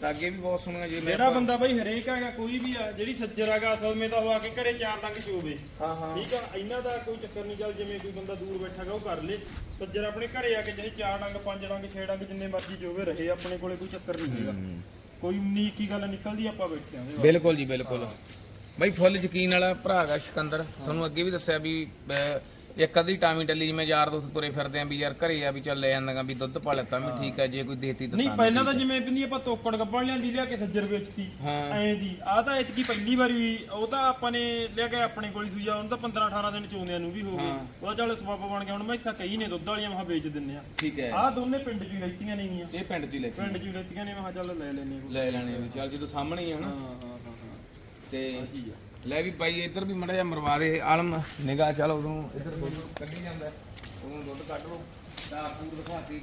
ਤਾਂ ਅੱਗੇ ਵੀ ਬਹੁਤ ਸੁਣੀਆਂ ਜਿਵੇਂ
ਜਿਹੜਾ ਬੰਦਾ ਬਈ ਹਰੇਕ ਹੈਗਾ ਕੋਈ ਵੀ ਆ ਜਿਹੜੀ ਸੱਜਰ ਹੈਗਾ ਅਸਲ ਵਿੱਚ ਤਾਂ ਉਹ ਆ ਕੇ ਘਰੇ ਚਾਰ ਡੰਗ ਚੋਵੇ
ਹਾਂ ਹਾਂ।
ਠੀਕ ਆ? ਇਹਨਾਂ ਦਾ ਕੋਈ ਚੱਕਰ ਨਹੀਂ ਚੱਲ ਜਿਵੇਂ ਕੋਈ ਬੰਦਾ ਦੂਰ ਬੈਠਾ ਹੈਗਾ ਉਹ ਕਰ ਲੇ। ਸੱਜਰ ਆਪਣੇ ਘਰੇ ਆ ਕੇ ਚਾਹੇ ਚਾਰ ਡੰਗ ਪੰਜ ਡੰਗ ਛੇ ਡੰਗ ਜਿੰਨੇ ਮਰਜ਼ੀ ਚੋਵੇ ਰਹੇ ਆਪਣੇ ਕੋਲੇ ਕੋਈ ਚੱਕਰ ਨਹੀਂ ਹੈਗਾ। ਕੋਈ ਉਨੀ ਕੀ ਗੱਲ ਨਿਕਲਦੀ ਆਪਾਂ ਬੈਠੇ ਆਂ। ਉਹਦੇ ਬਾਰੇ।
ਬਿਲਕੁਲ ਜੀ ਬਿਲਕੁਲ। ਬਾਈ ਫੁੱਲ ਯਕੀਨ ਵਾਲਾ ਭਰਾ ਹੈਗਾ ਸਿਕੰਦਰ। ਤੁਹਾਨੂੰ ਅੱਗੇ ਵੀ ਦੱਸਿਆ ਵੀ ਇੱਕ ਅੱਧੀ ਟਾਮੀ ਟੱਲੀ ਜਿਵੇਂ ਯਾਰ ਦੋਸਤ ਤੁਰੇ ਫਿਰਦੇ ਆਂ ਵੀ ਯਾਰ ਘਰੇ ਆ ਵੀ ਚੱਲ ਲੈ ਜਾਂਦਾਗਾ ਵੀ ਦੁੱਧ ਪਾ ਲੈਤਾ ਵੀ ਠੀਕ ਹੈ ਜੇ ਕੋਈ ਦੇਤੀ ਤਾਂ
ਨਹੀਂ ਪਹਿਲਾਂ ਤਾਂ ਜਿਵੇਂ ਪਿੰਦੀ ਆਪਾਂ ਤੋਕੜ ਗੱਪਾਂ ਲਿਆਂਦੀ ਲਿਆ ਕੇ ਸੱਜਰ ਵੇਚਤੀ
ਹਾਂ।
ਐਂ ਦੀ ਆ ਤਾਂ ਇਤਕੀ ਪਹਿਲੀ ਵਾਰੀ ਹੋਈ, ਉਹ ਤਾਂ ਆਪਾਂ ਨੇ ਲਿਆ ਕੇ ਆਪਣੇ ਕੋਲ ਹੀ ਆ ਉਹਨੂੰ ਤਾਂ 15 18 ਦਿਨ ਚੋਂਦਿਆਂ ਨੂੰ ਵੀ ਹੋ ਗਏ। ਉਹ ਚੱਲ ਸਬੱਬ ਬਣ ਗਿਆ ਹੁਣ ਮੈਂ ਹਿੱਸਾ ਕਈ ਨੇ ਦੁੱਧ ਵਾਲੀਆਂ ਮਹਾ ਵੇਚ ਦਿੰਨੇ ਆ।
ਠੀਕ ਹੈ।
ਆਹ ਦੋਨੇ ਪਿੰਡ ਚ ਹੀ ਲੈਤੀਆਂ ਨੇਗੀਆਂ
ਇਹ ਪਿੰਡ ਚ ਹੀ ਲੈ
ਪਿੰਡ ਚ ਹੀ ਲੈਤੀਆਂ ਨੇ ਮਹਾ ਚੱਲ ਲੈ ਆ।
ਲੈ ਲੈਣੇ ਚੱਲ ਜਦੋਂ ਸਾਹਮਣੇ ਹੀ ਆ ਨਾ।
ਹਾਂ ਹਾਂ ਹਾਂ ਹਾਂ।
ਤੇ ਲੈ ਵੀ ਬਾਈ ਇੱਧਰ ਵੀ ਮੜਾ ਜਾ ਮਰਵਾ ਦੇ ਆਲਮ ਨਿਗਾਹ ਚੱਲ ਉਦੋਂ ਇੱਧਰ ਦੁੱਧ ਕੱਢੀ ਜਾਂਦਾ ਉਦੋਂ ਦੁੱਧ ਕੱਢ ਲਓ ਦਾਰ ਪੂਰ ਦਿਖਾਤੀ।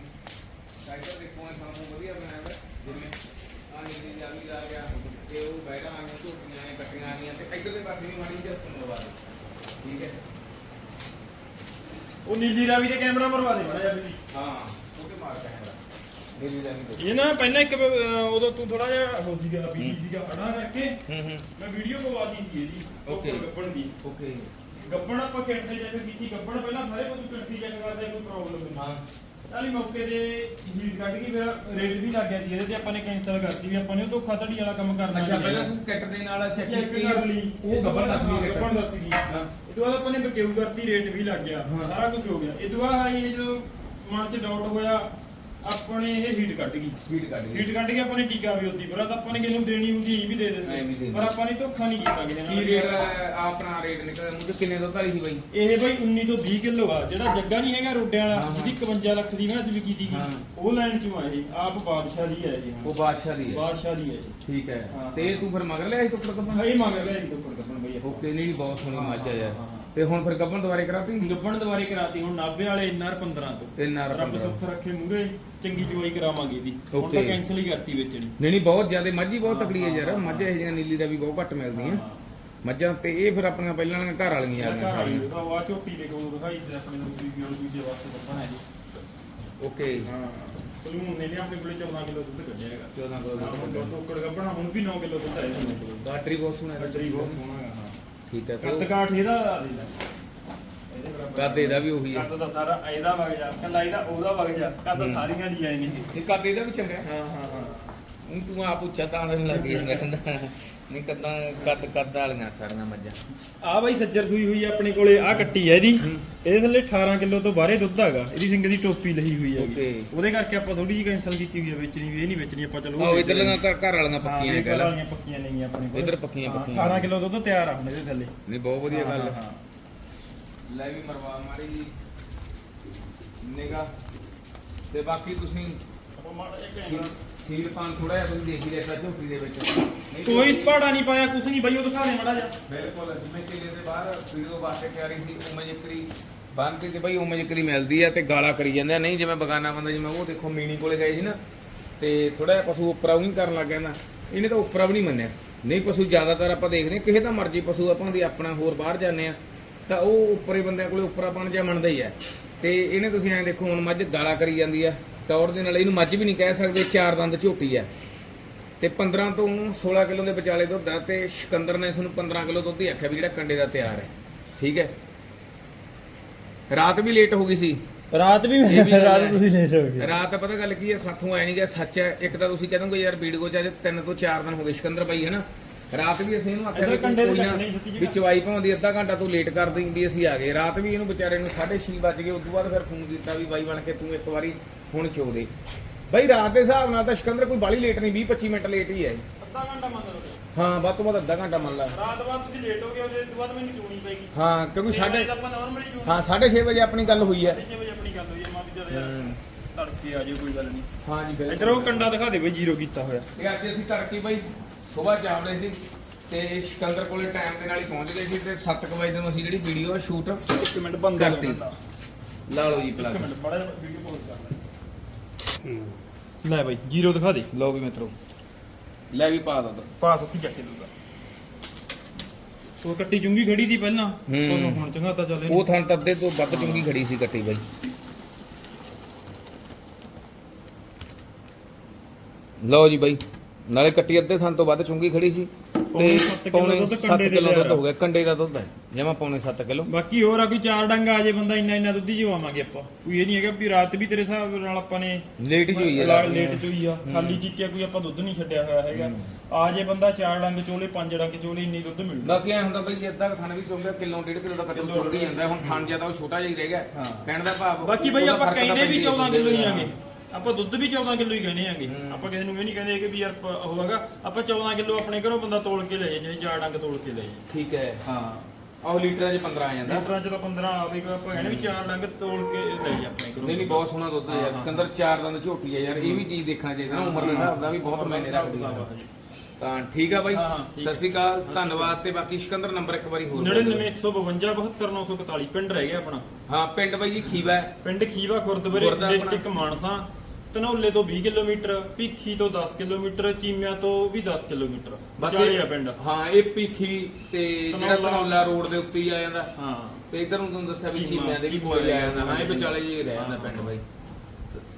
ਟਰੈਕਟਰ ਦੇਖੋ ਇਹ ਸਾਨੂੰ ਵਧੀਆ ਬਣਾਇਆ ਹੋਇਆ ਜਿਵੇਂ ਆ ਨੀਲੀ ਜਾ ਵੀ ਆ ਗਿਆ ਤੇ ਉਹ ਬੈਠਾ ਆ ਗਿਆ ਝੋਟੀਆਂ ਨੇ ਕੱਟੀਆਂ ਆ ਗਈਆਂ ਤੇ ਇੱਧਰਲੇ ਪਾਸੇ ਵੀ ਮਾੜੀ ਜਿਹੀ ਮਰਵਾ ਦੇ। ਠੀਕ ਹੈ?
ਉਹ ਨੀਲੀ ਰਾਵੀ ਦੇ ਕੈਮਰਾ ਮਰਵਾ ਦੇ ਮਾੜਾ ਜਿਹਾ ਵੀ।
ਹਾਂ। ਨੀਲੀ ਜਾ ਵੀ
ਇਹ ਨਾ ਪਹਿਲਾਂ ਇੱਕ ਅਹ, ਉਦੋਂ ਤੂੰ ਥੋੜਾ ਜਿਹਾ ਹੋ ਸੀਗਾ ਬੀਜੀ ਸੀਗਾ ਅੜਾ ਕਰਕੇ
ਹੂੰ ਹੂੰ।
ਮੈਂ ਵੀਡੀਓ ਪਵਾਤੀ ਸੀ ਇਹਦੀ
Okay.
ਗੱਪਣ ਦੀ।
ਓਕੇ।
ਗੱਪਣ ਆਪਾਂ ਕਿੱਥੇ ਜਾ ਕੇ ਕੀਤੀ ਗੱਪਣ ਪਹਿਲਾਂ ਸਾਰੇ ਕੋਲ ਕਿੱਥੇ ਜਾ ਕੇ ਕਰਦੇ ਕੋਈ ਪ੍ਰੋਬਲਮ ਨਹੀਂ।
ਹਾਂ।
ਚਾਲੀ ਮੌਕੇ ਤੇ ਹੀਟ ਕੱਢ ਕੇ ਫਿਰ ਰੇਟ ਵੀ ਲੱਗ ਗਿਆ ਸੀ ਇਹਦੇ ਤੇ ਆਪਾਂ ਨੇ ਕੈਂਸਲ ਕਰਤੀ ਵੀ ਆਪਾਂ ਨੇ ਉਹ ਧੋਖਾ ਧੜੀ ਵਾਲਾ ਕੰਮ ਕਰਨਾ
ਅੱਛਾ ਪਹਿਲਾਂ ਤੂੰ ਕਿੱਟ ਦੇ ਨਾਲ ਚੈੱਕ
ਚੈੱਕ
ਕੀਤੀ
ਕਰ ਲਈ।
ਉਹ ਗੱਬਰ ਦੱਸ ਗਈ
ਗੱਪਣ ਦੱਸ ਗਈ
ਹਾਂ।
ਇਹ ਤੋਂ ਬਾਅਦ ਆਪਾਂ ਨੇ ਬਕਿਊ ਕਰਤੀ ਰੇਟ ਵੀ ਲੱਗ ਗਿਆ। ਸਾਰਾ ਕੁਝ ਹੋ ਗਿਆ। ਇਹ ਤੋਂ ਬਾਅਦ ਆਈ ਇਹ ਜਦੋਂ ਮਨ 'ਚ ਡਾਊਟ ਹੋਇਆ ਆਪਣੇ ਇਹ ਹੀਟ ਕੱਢ ਗਈ।
ਹੀਟ ਕੱਢ ਗਈ।
ਹੀਟ ਕੱਢ ਕੇ ਆਪਾਂ ਨੇ ਟੀਕਾ ਵੀ ਉੱਤੀ ਪਰ ਤਾਂ ਆਪਾਂ ਨੇ ਕਿਹਨੂੰ ਦੇਣੀ ਹੁੰਦੀ ਇਹ ਵੀ ਦੇ
ਐਂ ਵੀ ਦੇ
ਦਿੰਦੇ। ਪਰ ਆਪਾਂ ਨੇ ਧੋਖਾ ਨਹੀਂ ਕੀਤਾ ਕਿਸੇ
ਕੀ ਰੇਟ ਆਪਣਾ ਰੇਟ ਨਿਕਲਿਆ ਮੁੰਡੇ ਕਿੰਨੇ ਦੁੱਧ ਵਾਲੀ ਸੀ ਬਾਈ?
ਇਹ ਬਈ 19 ਤੋਂ 20 ਕਿਲੋ ਆ ਜਿਹੜਾ ਜੱਗਾ ਨਹੀਂ ਹੈਗਾ ਰੋਡਿਆਂ ਵਾਲਾ
ਹਾਂ, ਹਾਂ।
ਜਿਹਦੀ 51 ਲੱਖ ਦੀ ਮੈਚ ਵਿਕੀ ਸੀਗੀ
ਹਾਂ।
ਉਹ ਲਾਈਨ ਚੋਂ ਆ ਇਹ ਆਪ ਬਾਦਸ਼ਾਹ ਦੀ ਹੈ ਇਹ
ਉਹ ਬਾਦਸ਼ਾਹ ਦੀ ਹੈ।
ਬਾਦਸ਼ਾਹ ਦੀ ਹੈ ਇਹ
ਠੀਕ ਹੈ।
ਹਾਂ,
ਤੇ ਤੂੰ ਫਿਰ ਮਗਰ ਲਿਆ ਸੀ ਟੁੱਕੜ ਕੱਪਣ
ਹਾਂ ਇਹ ਮੰਗ ਰਿਹਾ ਜੀ ਟੋਕਰ ਕੱਪਣ ਬਈ ਆਪਾਂ।
ਓਕੇ ਨਹੀਂ ਬਹੁਤ ਸੋਹਣੀ ਮੱਝ ਆ ਯਾਰ। ਤੇ ਹੁਣ ਫਿਰ ਗੱਬਣ ਦੁਬਾਰੇ ਕਰਾਤੀ?
ਗੱਬਣ ਦੁਬਾਰੇ ਕਰਾਤੀ ਹੁਣ ਨਾਭੇ ਵਾਲੇ ਨਰ 15 ਤੋਂ।
ਤੇ ਨਾਲ
ਰੱਬ ਸੁੱਖ ਰੱਖੇ ਮੂਰੇ ਚੰਗੀ ਚੁਆਈ ਕਰਾਵਾਂਗੇ ਵੀ ਹੁਣ ਤਾਂ
Okay.
ਕੈਨਸਲ ਹੀ ਕਰਤੀ ਵੇਚਣੀ।
ਨਹੀਂ ਨਹੀਂ ਬਹੁਤ ਜ਼ਿਆਦਾ ਮੱਝੀ ਬਹੁਤ ਤਕੜੀ ਹੈ ਯਾਰ। ਮੱਝ ਇਹ ਜਿਹੀਆਂ ਨੀਲੀ ਦਾ ਵੀ ਬਹੁਤ ਘੱਟ ਮਿਲਦੀਆਂ। ਮੱਝਾਂ ਤੇ ਇਹ ਫਿਰ ਆਪਣੀਆਂ ਪਹਿਲਾਂ ਵਾਲੀਆਂ ਘਰ ਵਾਲੀਆਂ ਆ ਗਈਆਂ ਸਾਰੀਆਂ।
ਤਾਂ ਵਾ ਝੋਟੀ ਦੇ ਕੋਲ ਦਿਖਾਈ ਤੇ ਆਪਣੇ ਨੂੰ ਵੀ ਵੀਡੀਓ ਦੂਜੇ ਵਾਸਤੇ ਦੱਸਣਾ ਹੈ ਜੀ।
ਓਕੇ।
ਹਾਂ। ਸਲੂਨ ਨੇ ਨੇ ਆਪਣੇ ਕੋਲੇ 14 ਕਿਲੋ ਦੁੱਧ ਕੱਢਿਆ ਹੈਗਾ।
14 ਕਿਲੋ ਦੁੱਧ
ਹੁਣ ਦੋ ਗੱਬਣਾ ਹੁਣ ਵੀ 9 ਕਿਲੋ ਦੁੱਧ ਆਇਆ ਆਪਣੇ ਕੋਲ
ਬੈਟਰੀ ਬਹੁਤ ਸੋਹਣਾ ਹੈ।
ਬੈਟਰੀ ਬਹੁਤ ਸੋਹਣਾ
ਠੀਕ ਹੈ
ਕੱਦ ਕਾਠ ਇਹਦਾ ਆ ਦੇ ਲੈ ਇਹਦੇ ਬਰਾਬਰ
ਕੱਦ ਇਹਦਾ ਵੀ ਉਹੀ ਹੈ।
ਕੱਦ ਦਾ ਸਾਰਾ ਇਹਦਾ ਵਗ ਜਾ। ਕੱਲਾ ਇਹਦਾ ਉਹਦਾ ਵਗ ਜਾ। ਕੱਦ। ਸਾਰੀਆਂ ਦੀ ਆਏ ਨੇ
ਇਹ ਕੱਦ ਇਹਦਾ ਵੀ ਚੰਗਾ ਹੈ
ਹਾਂ ਹਾਂ ਹਾਂ।
ਹੁਣ ਤੂੰ ਆਪ ਉੱਚਾ ਤਾਣਨ ਲੱਗ ਨਹੀਂ ਕੱਦਾਂ ਕੱਦ ਕੱਦ ਵਾਲੀਆਂ ਸਾਰੀਆਂ ਮੱਝਾਂ।
ਆ ਬਾਈ ਸੱਜਰ ਸੂਈ ਹੋਈ ਆ ਆਪਣੇ ਕੋਲੇ ਆ ਕੱਟੀ ਹੈ ਇਹਦੀ। ਇਹਦੇ ਥੱਲੇ 18 ਕਿਲੋ ਤੋਂ ਬਾਹਰੇ ਦੁੱਧ ਹੈਗਾ। ਇਹਦੀ ਸਿੰਘ ਦੀ ਟੋਪੀ ਲਈ ਹੋਈ
Okay.
ਉਹਦੇ ਕਰਕੇ ਆਪਾਂ ਥੋੜੀ ਜਿਹੀ ਕੈਨਸਲ ਕੀਤੀ ਹੋਈ ਹੈ ਵੇਚਣੀ ਵੀ ਇਹ ਨਹੀਂ ਵੇਚਣੀ ਆਪਾਂ ਚਲੋ
ਆਹ ਇਧਰ ਲਗਾ ਘਰ ਘਰ ਵਾਲੀਆਂ ਪੱਕੀਆਂ
ਨੇ
ਨੇ ਕਹਿ ਲਾ।
ਵਾਲੀਆਂ ਪੱਕੀਆਂ ਨਹੀਂ ਆਪਣੇ ਕੋਲ।
ਇੱਧਰ ਪੱਕੀਆਂ- ਪੱਕੀਆਂ।
18 ਕਿਲੋ ਦੁੱਧ ਤਿਆਰ ਆ ਹੁਣ ਇਹਦੇ ਥੱਲੇ।
ਨਹੀਂ ਬਹੁਤ ਵਧੀਆ ਗੱਲ
ਹਾਂ,
ਲੈ ਵੀ ਮਰਵਾ ਮਾਰੀ ਜੀ। ਨਿਗਾ ਤੇ ਬਾਕੀ ਤੁਸੀਂ ਸੀਲ-
ਘੈਂਟ-
ਸੀਲ ਪਾਨ ਥੋੜਾ ਜਿਹਾ ਤੁਸੀਂ ਦੇਖ ਹੀ ਲਿਆ ਝੋਪੜੀ ਦੇ ਵਿੱਚ। ਨਹੀਂ ਤਾਂ-
ਕੋਈ ਪਹਾੜਾ ਨਹੀਂ ਪਾਇਆ ਕੁਛ ਨਹੀਂ ਬਾਈ ਉਹ ਦਿਖਾ ਦੇ ਮੜਾ ਜਾ
ਬਿਲਕੁਲ ਜਿਵੇਂ ਕਿ ਇਹਦੇ ਬਾਹਰ ਵੀਡੀਓ ਵਾਸਤੇ ਤਿਆਰੀ ਸੀ ਉਵੇਂ ਜਿਕਰੀ ਬੰਨਤੀ ਤੇ ਬਈ ਉਵੇਂ ਜਿਕਰੀ ਮਿਲਦੀ ਆ ਤੇ ਗਾਲਾਂ ਕਰੀ ਜਾਂਦੇ ਆ। ਨਹੀਂ ਜਿਵੇਂ ਬਗਾਨਾ ਬੰਦਾ ਜਿਵੇਂ ਉਹ ਦੇਖੋ ਮੀਣੀ ਕੋਲੇ ਗਏ ਸੀ ਨਾ ਤੇ ਥੋੜਾ ਜਿਹਾ ਪਸ਼ੂ ਉੱਪਰਾ ਵੀ ਕਰਨ ਲੱਗ ਜਾਂਦਾ ਇਹਨੇ ਤਾਂ ਉੱਪਰਾ ਵੀ ਨਹੀਂ ਮੰਨਿਆ। ਨਹੀਂ ਪਸ਼ੂ ਜ਼ਿਆਦਾਤਰ ਆਪਾਂ ਦੇਖਦੇ ਹਾਂ ਕਿਸੇ ਦਾ ਮਰਜ਼ੀ ਪਸ਼ੂ ਆਪਾਂ ਦੀ ਆਪਣਾ ਹੋਰ ਬਾਹਰ ਜਾਂਦੇ ਆ ਤਾਂ ਉਹ ਉੱਪਰੇ ਬੰਦਿਆਂ ਕੋਲੇ ਉੱਪਰਾਪਣ ਜਿਹਾ ਮੰਨਦਾ ਹੀ ਆ ਤੇ ਇਹਨੇ ਤੁਸੀਂ ਐਂ ਦੇਖੋ ਹੁਣ ਮੱਝ ਗਾਲਾਂ ਕਰੀ ਜਾਂਦੀ ਆ। ਟੌਰ ਦੇ ਨਾਲ ਇਹਨੂੰ ਮੱਝ ਵੀ ਨਹੀਂ ਕਹਿ ਸਕਦੇ ਚਾਰ ਦੰਦ ਝੋਟੀ ਆ ਤੇ 15 ਤੋਂ 16 ਕਿਲੋ ਦੇ ਵਿਚਾਲੇ ਦੁੱਧ ਆ ਤੇ ਸਿਕੰਦਰ ਨੇ ਤੁਹਾਨੂੰ 15 ਕਿਲੋ ਦੁੱਧ ਹੀ ਆਖਿਆ ਵੀ ਜਿਹੜਾ ਕੰਡੇ ਦਾ ਤਿਆਰ ਹੈ। ਠੀਕ ਹੈ? ਰਾਤ ਵੀ ਲੇਟ ਹੋ ਗਈ ਸੀ।
ਰਾਤ ਵੀ ਰਾਤ
ਹੈ।
ਤੁਸੀਂ ਲੇਟ ਹੋ ਗਏ।
ਰਾਤ ਪਤਾ ਗੱਲ ਕੀ ਹੈ ਸਾਥੋਂ ਆਇਆ ਨਹੀਂ ਗਿਆ ਸੱਚ ਹੈ ਇੱਕ ਤਾਂ ਤੁਸੀਂ ਕਹਿੰਦੋਗੇ ਯਾਰ ਵੀਡੀਓ ਚ ਅੱਜ 3 ਤੋਂ 4 ਦਿਨ ਹੋ ਗਏ ਸਿਕੰਦਰ ਬਾਈ ਹੈ ਨਾ? ਰਾਤ ਵੀ ਅਸੀਂ ਇਹਨੂੰ ਆਖਿਆ ਕੋਈ ਨਾ ਵੀ ਚਵਾਈ ਭਾਉਂਦੀ ਅੱਧਾ ਘੰਟਾ ਤੂੰ ਲੇਟ ਕਰ ਦੇਈਂ ਵੀ ਅਸੀਂ ਆ ਗਏ। ਰਾਤ ਵੀ ਇਹਨੂੰ ਵਿਚਾਰੇ ਨੂੰ 6:30 ਵੱਜ ਗਏ ਉਸ ਤੋਂ ਬਾਅਦ ਫਿਰ ਫੋਨ ਕੀਤਾ ਵੀ ਬਾਈ ਬਣ ਕੇ ਤੂੰ ਇੱਕ ਵਾਰੀ ਹੁਣ ਚੋ ਦੇ? ਬਾਈ ਰਾਤ ਦੇ ਹਿਸਾਬ ਨਾਲ ਤਾਂ ਸਿਕੰਦਰ ਕੋਈ ਬਾਲੀ ਲੇਟ ਨਹੀਂ 20 25 ਮਿੰਟ ਲੇਟ ਹੀ ਹੈ
ਅੱਧਾ ਘੰਟਾ ਮੰਨ ਲਓ।
ਹਾਂ ਵੱਧ ਤੋਂ ਵੱਧ ਅੱਧਾ ਘੰਟਾ ਮੰਨ ਲਾ।
ਰਾਤ ਬਾਅਦ ਤੁਸੀਂ ਲੇਟ ਹੋ ਗਏ ਉਹਦੇ ਤੋਂ ਬਾਅਦ ਮੈਨੂੰ ਚੂਣੀ ਪੈਗੀ
ਹਾਂ ਕਿਉਂਕਿ ਸਾਡੇ
ਆਪਾਂ ਨਾਰਮਲੀ ਚੂਣੀ
ਹਾਂ 6:30 ਵਜੇ ਆਪਣੀ ਗੱਲ ਹੋਈ ਹੈ।
6 ਵਜੇ ਆਪਣੀ ਗੱਲ ਹੋਈ ਹੈ ਮਾਂ ਵੀ ਚੱਲ ਯਾਰ।
ਹੂੰ।
ਤੜਕੇ ਆ ਜਾਓ ਕੋਈ ਗੱਲ ਨਹੀਂ।
ਹਾਂ ਜੀ
ਇੱਧਰ ਉਹ ਕੰਡਾ ਦਿਖਾ ਦੇ ਬਈ ਜ਼ੀਰੋ ਕੀਤਾ ਹੋਇਆ।
ਇਹ ਅੱਜ ਅਸੀਂ ਤੜਕੀ ਬਾਈ ਸਵੇਰ ਜਾਵੜੇ ਸੀ ਤੇ ਸਿਕੰਦਰ ਕੋਲੇ ਟਾਈਮ ਦੇ ਨਾਲ ਹੀ ਪਹੁੰਚ ਗਏ ਸੀ ਤੇ 7 ਵਜੇ ਨੂੰ ਅਸੀਂ ਜਿਹੜੀ ਵੀਡੀਓ ਸ਼ੂਟ
ਇੱਕ ਮਿੰਟ ਬੰਦ
ਕਰਤੀ। ਲਾ ਲਓ ਜੀ
ਇੱਕ
ਪਲੱਗ
ਮਿੰਟ ਬੜਾ ਵੀਡੀਓ ਪੌਜ਼ ਕਰ ਲੈ ਬਈ ਜ਼ੀਰੋ ਦਿਖਾ ਦੇ।
ਲਓ ਵੀ ਮਿੱਤਰੋ ਲੈ ਵੀ ਪਾ ਦੋ
ਪਾਸ ਉੱਤੀ ਚੱਕ ਦੂਗਾ। ਉਹ ਕੱਟੀ ਚੁੰਗੀ ਖੜੀ ਦੀ ਪਹਿਲਾਂ
ਹੂੰ।
ਉਹ ਹੁਣ ਚੰਗਾਤਾ ਚੱਲੇ
ਉਹ ਥਣ ਤੱਦੇ ਤੋਂ ਵੱਧ ਚੁੰਗੀ ਖੜੀ ਸੀ ਕੱਟੀ ਬਾਈ। ਲਓ ਜੀ ਬਾਈ ਨਾਲੇ ਕੱਟੀ ਅੱਧੇ ਥਣ ਤੋਂ ਵੱਧ ਚੁੰਗੀ ਖੜੀ ਸੀ। ਤੇ
ਸੱਤ
ਪੌਣੇ
ਦੁੱਧ
7
ਕੰਡੇ ਦੇ
ਕਿਲੋ ਦੁੱਧ। ਹੋ ਗਿਆ ਕੰਡੇ ਦਾ ਦੁੱਧ ਹੈ। ਜਮਾ ਪੌਣੇ 7 ਕਿਲੋ।
ਬਾਕੀ ਹੋਰ ਆ ਕੋਈ ਚਾਰ ਡੰਗ ਆ ਜੇ ਬੰਦਾ ਇੰਨਾ ਇੰਨਾ ਦੁੱਧ ਹੀ ਜਵਾਵਾਂਗੇ ਆਪਾਂ। ਕੋਈ ਇਹ ਨਹੀਂ ਹੈਗਾ ਵੀ ਰਾਤ ਵੀ ਤੇਰੇ ਹਿਸਾਬ ਨਾਲ ਆਪਾਂ ਨੇ
ਲੇਟ ਹੀ ਹੋਈ ਹੈ ਨੂੰ।
ਲੇਟ ਹੋਈ ਆ। ਖਾਲੀ ਚੀਚਿਆ ਕੋਈ ਆਪਾਂ ਦੁੱਧ ਨਹੀਂ ਛੱਡਿਆ ਹੋਇਆ ਹੈਗਾ। ਆ ਜੇ ਬੰਦਾ ਚਾਰ ਡੰਗ ਚੋਲੇ ਪੰਜ ਡੰਗ ਚੋਲੇ ਇੰਨੀ ਦੁੱਧ ਮਿਲਦਾ
ਬਾਕੀ ਐ ਹੁੰਦਾ ਬਈ ਜੇ ਅੱਧਾ ਥਣ ਵੀ ਚੁੰਗਿਆ ਕਿਲੋ ਡੇਢ ਕਿਲੋ ਦਾ ਕੱਟੂ ਚੁੰਗੀ ਜਾਂਦਾ। ਹੁਣ ਥਣ ਜ਼ਿਆਦਾ ਉਹ ਛੋਟਾ ਜਿਹਾ ਹੀ ਰਹਿ ਗਿਆ।
ਹਾਂ।
ਕਹਿਣ ਦਾ ਭਾਵ
ਬਾਕੀ ਬਈ ਆਪਾਂ ਕਹਿੰਦੇ ਵੀ
ਪੈਂਦਾ
14
ਹੀ
ਕਿਲੋ ਹੀ
ਹੈ।
ਆਂਗੇ। ਆਪਾਂ ਦੁੱਧ ਵੀ 14 ਕਿਲੋ ਹੀ ਕਹਿੰਦੇ ਆਂਗੇ।
ਹੂੰ।
ਆਪਾਂ ਕਿਸੇ ਨੂੰ ਇਹ ਨਹੀਂ ਕਹਿੰਦੇ ਕਿ ਵੀ ਯਾਰ ਉਹ ਹੈਗਾ। ਆਪਾਂ 14 ਕਿਲੋ ਆਪਣੇ ਘਰੋਂ ਬੰਦਾ ਤੋਲ ਕੇ ਲੈ ਜਾਏ ਚਾਹੇ ਚਾਰ ਡੰਗ ਤੋਲ ਕੇ ਲੈ ਜਾਏ।
ਠੀਕ ਹੈ।
ਹਾਂ।
ਆਹ ਲੀਟਰਾਂ 'ਚ 15 ਆ ਜਾਂਦਾ।
ਲੀਟਰਾਂ ਚ ਤਾਂ 15 ਆਵੇਗਾ ਆਪਾਂ ਕਹਿੰਦੇ ਵੀ ਚਾਰ ਡੰਗ ਤੋਲ ਕੇ ਲੈ ਜਾਏ ਆਪਣੇ ਘਰੋਂ।
ਨਹੀਂ ਨਹੀਂ ਬਹੁਤ ਸੋਹਣਾ ਦੁੱਧ ਹੈ ਯਾਰ। ਸਿਕੰਦਰ ਚਾਰ ਦੰਦ ਝੋਟੀ ਹੈ ਯਾਰ ਇਹ ਵੀ ਚੀਜ਼ ਦੇਖਣਾ ਚਾਹੀਦਾ ਨਾ ਉਮਰ ਦੇ ਹਿਸਾਬ ਦਾ ਵੀ ਬਹੁਤ ਮਾਇਨੇ ਰੱਖਦੀ ਹੈ। ਤਾਂ ਠੀਕ ਆ ਬਾਈ।
ਹਾਂ, ਹਾਂ, ਠੀਕ
ਸਤਿ ਸ਼੍ਰੀ ਅਕਾਲ ਧੰਨਵਾਦ ਤੇ ਬਾਕੀ ਸਿਕੰਦਰ ਨੰਬਰ ਇੱਕ ਵਾਰੀ ਹੋਰ ਬੋਲ ਦਿਓ।
99152 72941 ਪਿੰਡ ਰਹਿ ਗਿਆ ਆਪਣਾ।
ਹਾਂ ਪਿੰਡ ਬਾਈ ਜੀ ਖੀਵਾ। ਹੈ
ਪਿੰਡ ਖੀਵਾ ਖੁਰਦਬਰੇ
ਆਪਣਾ-
ਡਿਸਟ੍ਰਿਕਟ ਮਾਨਸਾ। ਧਨੌਲੇ ਤੋਂ 20 ਕਿਲੋਮੀਟਰ ਭੀਖੀ ਤੋਂ 10 ਕਿਲੋਮੀਟਰ ਚੀਮਿਆਂ ਤੋਂ ਵੀ 10 ਕਿਲੋਮੀਟਰ। ਵਿਚਾਲੇ ਆ ਪਿੰਡ।
ਹਾਂ ਇਹ ਪੀਖੀ ਤੇ ਜਿਹੜਾ
ਧਨੌਲਾ-
ਧਨੌਲਾ ਰੋਡ ਦੇ ਉੱਤੇ ਹੀ ਆ ਜਾਂਦਾ।
ਹਾਂ।
ਤੇ ਇਧਰ ਨੂੰ ਤੁਹਾਨੂੰ ਦੱਸਿਆ ਵੀ
ਚੀਮਾ,
ਚੀਮਿਆਂ ਦੇ ਵੀ
ਚੀਮਾ
ਕੋਲੇ ਆ ਜਾਂਦਾ। ਹਾਂ ਇਹ ਵਿਚਾਲੇ ਜੀ ਰਹਿ ਜਾਂਦਾ ਪਿੰਡ ਬਾਈ।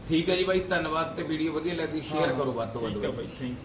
ਠੀਕ ਹੈ ਜੀ ਬਾਈ ਧੰਨਵਾਦ ਤੇ ਵੀਡੀਓ ਵਧੀਆ ਲੱਗਦੀ ਸ਼ੇਅਰ ਕਰੋ ਵੱਧ ਤੋਂ ਵੱਧ
ਠੀਕ ਹੈ ਬਾਈ ਥੈਂਕ ਯੂ